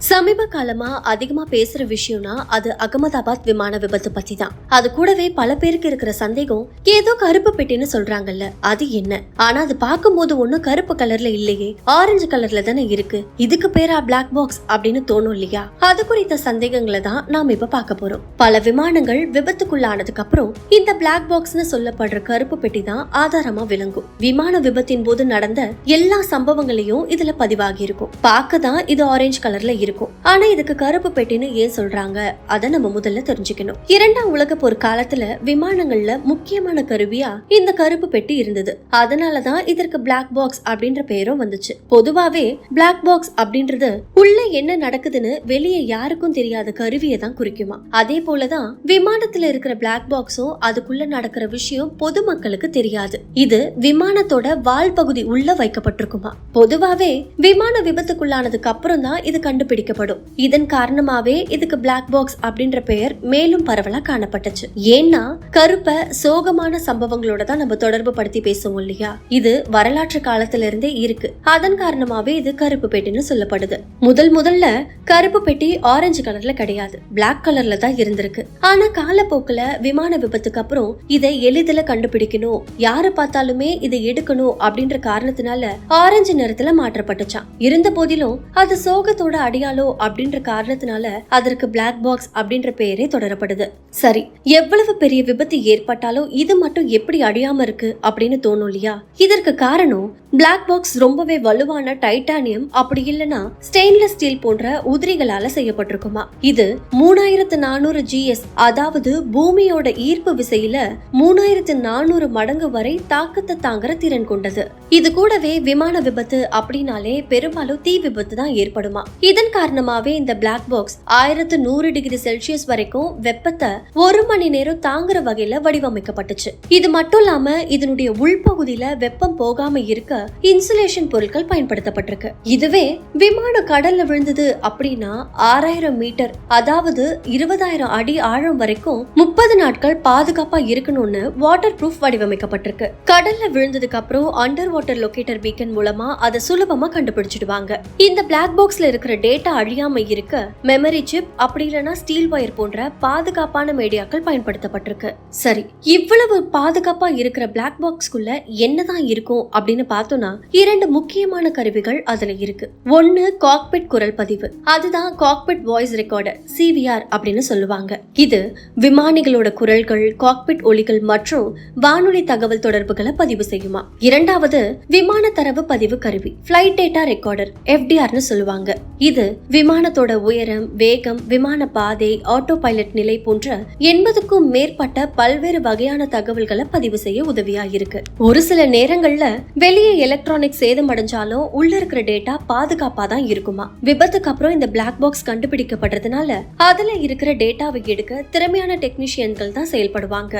சமீப காலமா அதிகமா பேசுற விஷயம்னா அது அகமதாபாத் விமான விபத்து பத்தி தான் அது கூடவே பல பேருக்கு இருக்கிற சந்தேகம் ஏதோ கருப்பு பெட்டின்னு சொல்றாங்கல்ல அது என்ன? ஆனா அது பார்க்கும்போது ஒண்ணும் கருப்பு கலர்ல இல்லையே ஆரஞ்சு கலர்ல தானே இருக்கு. இதுக்கு பேரா பிளாக் பாக்ஸ் அப்படின்னு தோணும் இல்லையா? அது குறித்த சந்தேகங்களை தான் நாம இப்ப பார்க்க போறோம். பல விமானங்கள் விபத்துக்குள்ளானதுக்கு அப்புறம் இந்த பிளாக் பாக்ஸ்னு சொல்லப்படுற கருப்பு பெட்டி தான் ஆதாரமா விளங்கும். விமான விபத்தின் போது நடந்த எல்லா சம்பவங்களையும் இதுல பதிவாகி இருக்கும். பார்க்க தான் இது ஆரஞ்சு கலர்ல இருக்கும். ஆனா இதுக்கு கருப்பு பெட்டின்னு ஏன் சொல்றாங்க? அதை நம்ம முதல்ல தெரிஞ்சுக்கணும். இரண்டாம் உலக போர் காலத்துல விமானங்கள்ல முக்கியமான கருவியா இந்த கருப்பு பெட்டி இருந்தது. அதனாலதான் இதற்கு பிளாக் பாக்ஸ் அப்படின்ற பெயரும் வந்துச்சு. பொதுவாவே பிளாக் பாக்ஸ் அப்படின்றது உள்ள என்ன நடக்குதுன்னு வெளியே யாருக்கும் தெரியாத கருவியை தான் குறிக்குமா. அதே போலதான் விமானத்துல இருக்கிற பிளாக் பாக்ஸும் அதுக்குள்ள நடக்கிற விஷயம் பொதுமக்களுக்கு தெரியாது. இது விமானத்தோட வால் பகுதி உள்ள வைக்கப்பட்டிருக்குமா. பொதுவாவே விமான விபத்துக்குள்ளானதுக்கு அப்புறம் தான் இது கண்டுபிடிக்கப்படும். இதன் காரணமாவே இதுக்கு பிளாக் பாக்ஸ் அப்படின்ற பெயர் மேலும் பரவலா காணப்பட்டுச்சு. ஏன்னா கருப்ப சோகமான சம்பவங்களோட தான் நம்ம தொடர்பு படுத்தி பேசுவோம் இல்லையா? இது வரலாற்று காலத்துல இருந்தே இருக்கு. அதன் காரணமாவே இது கருப்பு பெட்டின்னு சொல்லப்படுது. முதல் முதல்ல கருப்பு பெட்டி ஆரஞ்சு கலர்ல கிடையாது. பிளாக் கலர்ல தான் இருந்திருக்கு. ஆனா காலப்போக்குல விமான விபத்துக்கு அப்புறம் இதை எளிதில கண்டுபிடிக்கணும். யாரு பார்த்தாலுமே இதை எடுக்கணும் அப்படின்ற காரணத்தினால ஆரஞ்சு நிறத்துல மாற்றப்பட்டுச்சான் இருந்த போதிலும் அது சோகத்தோட அடையாளோ அப்படின்ற காரணத்தினால அதற்கு பிளாக் பாக்ஸ் அப்படின்ற பெயரே தொடரப்படுது. சரி எவ்வளவு பெரிய விபத்து ஏற்பட்டாலும் இது மட்டும் எப்படி அழியாம இருக்கு அப்படின்னு தோணும் இல்லையா? இதற்கு காரணம் பிளாக் பாக்ஸ் ரொம்பவே வலுவான டைட்டானியம் அப்படி இல்லனா ஸ்டெயின்லெஸ் ஸ்டீல் போன்ற உதிரிகளால செய்யப்பட்டிருக்குமா? இது மூணாயிரத்து நானூறு ஜிஎஸ் அதாவது பூமியோட ஈர்ப்பு விசையில மூணாயிரத்து நானூறு மடங்கு வரை தாக்கத்தை தாங்குற திறன் கொண்டது. இது கூடவே விமான விபத்து அப்படின்னாலே பெரும்பாலும் தீ விபத்து தான் ஏற்படுமா? இதன் காரணமாவே இந்த பிளாக் பாக்ஸ் ஆயிரத்து நூறு டிகிரி செல்சியஸ் வரைக்கும் வெப்பத்தை ஒரு மணி நேரம் தாங்குற வகையில வடிவமைக்கப்பட்டுச்சு. இது மட்டும் இல்லாம இதனுடைய உள்பகுதியில வெப்பம் போகாம இருக்க இன்சுலேஷன் பொருட்கள் பயன்படுத்தப்பட்டிருக்கு. இதுவே விமானம் கடல்ல விழுந்தது அப்படின்னா ஆறாயிரம் மீட்டர் அதாவது இருபதாயிரம் அடி ஆழம் வரைக்கும் முப்பது நாட்கள் பாதுகாப்பா இருக்கணும்னு வாட்டர் ப்ரூஃப் வடிவமைக்கப்பட்டிருக்கு. கடல்ல விழுந்ததுக்கு அப்புறம் அண்டர் வாட்டர் லொகேட்டர் பீக்கன் மூலமா அதை சுலபமா கண்டுபிடிச்சிடுவாங்க. இந்த பிளாக் பாக்ஸ்ல இருக்கிற டேட்டா அழியாம இருக்க மெமரி சிப் அப்படி இல்லைன்னா ஸ்டீல் வயர் போன்ற பாதுகாப்பான மீடியாக்கள் பயன்படுத்தப்பட்டிருக்கு. சரி இவ்வளவு பாதுகாப்பா இருக்கிற பிளாக் பாக்ஸ்குள்ள என்னதான் இருக்கும் அப்படின்னு பார்த்தோம்னா இரண்டு முக்கியமான கருவிகள் அதுல இருக்கு. ஒன்னு காக்பிட் குரல் பதிவு. அதுதான் காக்பிட் வாய்ஸ் ரெக்கார்டர் சிவிஆர் அப்படின்னு சொல்லுவாங்க. இது விமானிகளோட குரல்கள் காக்பிட் ஒலிகள் மற்றும் வானொலி தகவல் தொடர்புகளை பதிவு செய்யுமா. இரண்டாவது விமான தரவு பதிவு கருவி பிளைட் டேட்டா ரெக்கார்டர் எஃப்டிஆர்னு சொல்லுவாங்க. இது விமானத்தோட உயரம் வேகம் விமான பாதை ஆட்டோ பைலட் நிலை போன்ற எண்பதுக்கும் மேற்பட்ட பல்வேறு வகையான தகவல்களை பதிவு செய்ய உதவியா இருக்கு. ஒரு சில நேரங்கள்ல வெளியே எலக்ட்ரானிக் சேதம் அடைஞ்சாலும் உள்ள இருக்கிற டேட்டா பாதுகாப்பா தான் இருக்குமா? விபத்துக்கு அப்புறம் இந்த பிளாக் பாக்ஸ் கண்டுபிடிக்கப்படுறதுனால அதுல இருக்கிற டேட்டாவை எடுக்க திறமையான டெக்னீஷியன்கள் தான் செயல்படுவாங்க.